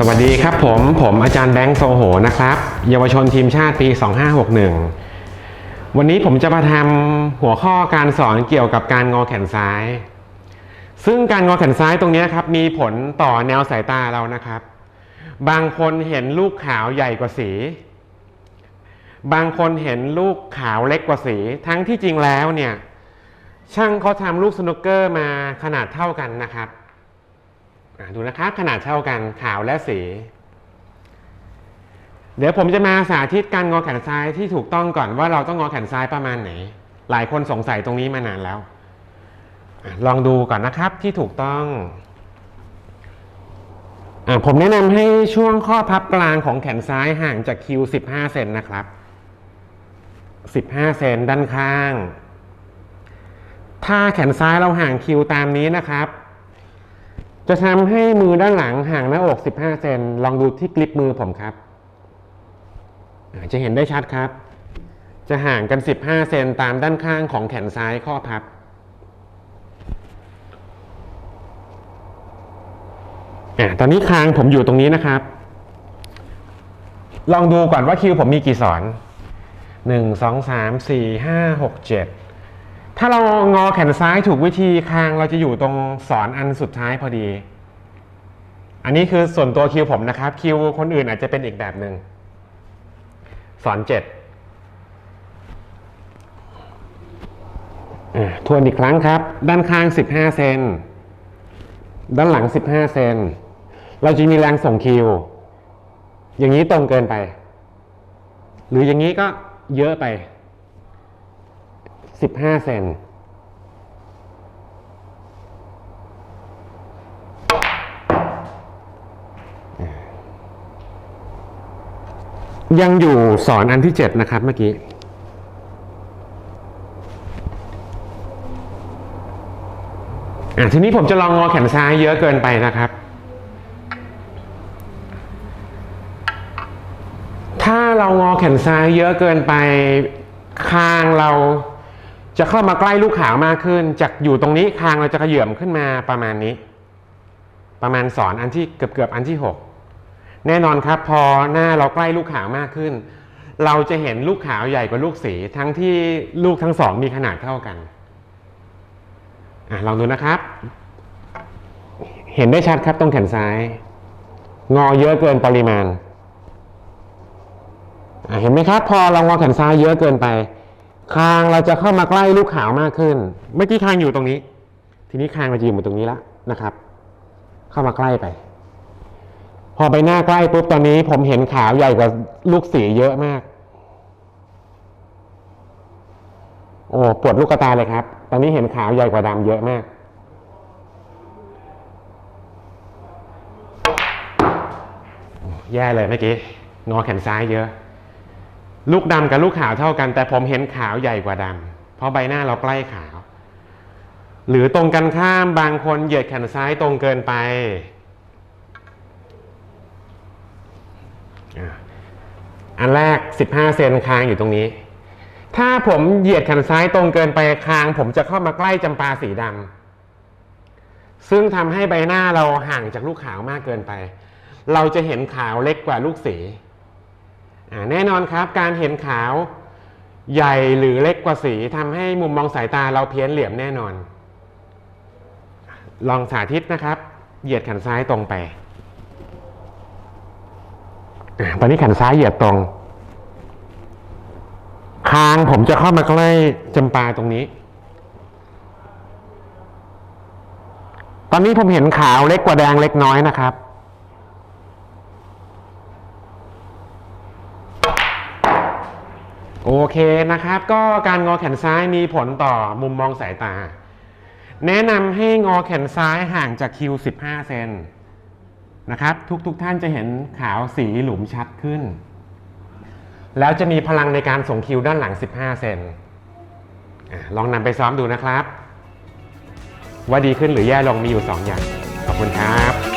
สวัสดีครับผม ผมอาจารย์แบงค์โซโหนะครับ เยาวชนทีมชาติปี 2561 วันนี้ผมจะมาทำหัวข้อการสอนเกี่ยวกับการงอแขนซ้าย ซึ่งการงอแขนซ้ายตรงนี้ครับมีผลต่อแนวสายตาเรานะครับ บางคนเห็นลูกขาวใหญ่กว่าสี บางคนเห็นลูกขาวเล็กกว่าสี ทั้งที่จริงแล้วเนี่ยช่างเขาทำลูกสนุกเกอร์มาขนาดเท่ากันนะครับ ดูนะครับขนาดเท่ากันขาวและสี เดี๋ยวผมจะมาสาธิตการงอแขนซ้ายที่ถูกต้องก่อนว่าเราต้องงอแขนซ้ายประมาณไหน หลายคนสงสัยตรงนี้มานานแล้วอลองดูก่อนนะครับที่ถูกต้องอผมแนะนำให้ช่วงข้อพับกลางของแขนซ้ายห่างจากคิว 15 เซนนะครับ 15 เซนด้านข้าง ถ้าแขนซ้ายเราห่างคิวตามนี้นะครับ จะทำให้มือด้านหลังห่างหน้าอก 15 เซนลองดูที่กลิปมือผมครับ จะเห็นได้ชัดครับ จะห่างกัน 15 เซนตามด้านข้างของแขนซ้ายข้อพับอตอนนี้คางผมอยู่ตรงนี้นะครับ ลองดูก่อนว่าคิวผมมีกี่สอน 1 2 3 4 5 6 7 ถ้าเรางอแขนซ้ายถูกวิธีคางเราจะอยู่ตรงสอนอันสุดท้ายพอดี อันนี้คือส่วนตัวคิวผมนะครับ คิวคนอื่นอาจจะเป็นอีกแบบหนึ่งสอนเจ็ดทวนอีกครั้งครับ ด้านข้าง 15 เซน ด้านหลัง 15 เซน เราจะมีแรงส่งคิว อย่างนี้ตรงเกินไป หรืออย่างนี้ก็เยอะไป 15 เซนยังอยู่สอนอันที่ 7 นะครับเมื่อกี้ อะทีนี้ผมจะลองงอแขนซ้ายเยอะเกินไปนะครับ ถ้าเรางอแขนซ้ายเยอะเกินไป คางเรา จะเข้ามาใกล้ลูกขาวมากขึ้น จากอยู่ตรงนี้คางเราจะขยื่มขึ้นมาประมาณนี้ ประมาณสอนอันที่เกือบเกือบอันที่หกแน่นอนครับพอหน้าเราใกล้ลูกขาวมากขึ้น เราจะเห็นลูกขาวใหญ่กว่าลูกสี ทั้งที่ลูกทั้งสองมีขนาดเท่ากันอลองดูนะครับ เห็นได้ชัดครับตรงแขนซ้าย งอเยอะเกินปริมาณเห็นไหมครับ พอเรางอแขนซ้ายเยอะเกินไป คางเราจะเข้ามาใกล้ลูกขาวมากขึ้น เมื่อกี้คางอยู่ตรงนี้ ทีนี้คางเราจะอยู่ตรงนี้แล้วนะครับ เข้ามาใกล้ไป พอไปหน้าใกล้ปุ๊บตอนนี้ ผมเห็นขาวใหญ่กว่าลูกสีเยอะมาก โอ้ปวดลูกตาเลยครับ ตอนนี้เห็นขาวใหญ่กว่าดำเยอะมาก แย่เลยเมื่อกี้งอแขนซ้ายเยอะ ลูกดำกับลูกขาวเท่ากัน แต่ผมเห็นขาวใหญ่กว่าดำเพราะใบหน้าเราใกล้ขาว หรือตรงกันข้ามบางคนเหยียดแขนซ้ายตรงเกินไป อันแรก 15 เซนคางอยู่ตรงนี้ ถ้าผมเหยียดแขนซ้ายตรงเกินไปคาง ผมจะเข้ามาใกล้จำปาสีดำซึ่งทำให้ใบหน้าเราห่างจากลูกขาวมากเกินไป เราจะเห็นขาวเล็กกว่าลูกสี แน่นอนครับการเห็นขาวใหญ่หรือเล็กกว่าสีทำให้มุมมองสายตาเราเพี้ยนเหลี่ยมแน่นอน ลองสาธิตนะครับ เหยียดแขนซ้ายตรงไปตอนนี้แขนซ้ายเหยียดตรง คางผมจะเข้ามาใกล้จำปาตรงนี้ ตอนนี้ผมเห็นขาวเล็กกว่าแดงเล็กน้อยนะครับ โอเคนะครับ ก็การงอแขนซ้ายมีผลต่อมุมมองสายตา แนะนำให้งอแขนซ้ายห่างจากคิว15 เซนนะครับ ทุกๆทท่านจะเห็นขาวสีหลุมชัดขึ้น แล้วจะมีพลังในการส่งคิวด้านหลัง 15 เซนอลองนำไปซ้อมดูนะครับ ว่าดีขึ้นหรือแย่ลงมีอยู่ 2 อย่าง ขอบคุณครับ